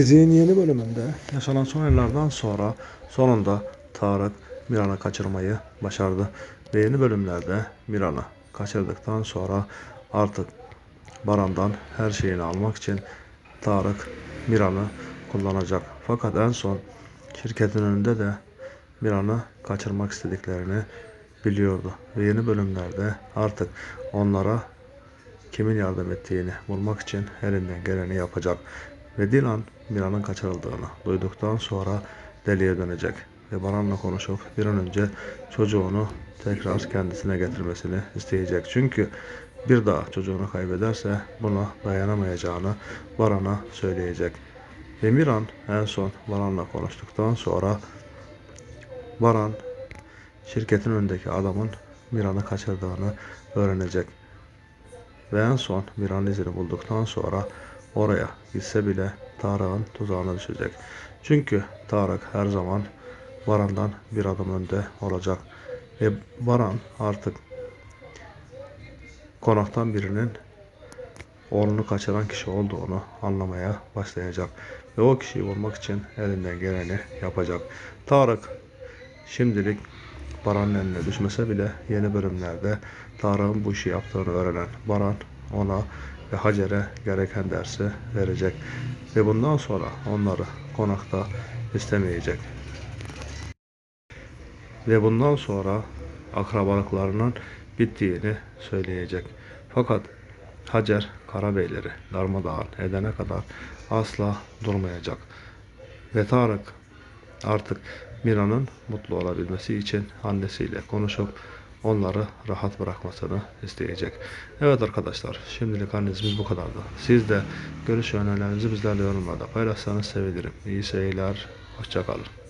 Dizinin yeni bölümünde yaşanan son olaylardan sonra sonunda Tarık Miran'ı kaçırmayı başardı. Ve yeni bölümlerde Miran'ı kaçırdıktan sonra artık Baran'dan her şeyini almak için Tarık Miran'ı kullanacak. Fakat en son şirketin önünde de Miran'ı kaçırmak istediklerini biliyordu. Ve yeni bölümlerde artık onlara kimin yardım ettiğini bulmak için elinden geleni yapacak. Ve Dilan Miran'ın kaçırıldığını duyduktan sonra deliye dönecek. Ve Baran'la konuşup bir an önce çocuğunu tekrar kendisine getirmesini isteyecek. Çünkü bir daha çocuğunu kaybederse buna dayanamayacağını Baran'a söyleyecek. Ve Miran en son Baran'la konuştuktan sonra Baran şirketin önündeki adamın Miran'ı kaçırdığını öğrenecek. Ve en son Miran'ın izini bulduktan sonra oraya gitse bile Tarık'ın tuzağına düşecek. Çünkü Tarık her zaman Baran'dan bir adım önde olacak. Ve Baran artık konaktan birinin oğlunu kaçıran kişi olduğunu anlamaya başlayacak. Ve o kişiyi bulmak için elinden geleni yapacak. Tarık şimdilik Baran'ın eline düşmese bile yeni bölümlerde Tarık'ın bu işi yaptığını öğrenen Baran ona ve Hacer'e gereken dersi verecek. Ve bundan sonra onları konakta istemeyecek. Ve bundan sonra akrabalıklarının bittiğini söyleyecek. Fakat Hacer Karabeyleri darmadağın edene kadar asla durmayacak. Ve Tarık artık Mira'nın mutlu olabilmesi için annesiyle konuşup onları rahat bırakmasını isteyecek. Evet arkadaşlar şimdilik analizimiz bu kadardı. Siz de görüş önerilerinizi bizlerle yorumlarda paylaşsanız sevinirim. İyi seyirler, hoşçakalın.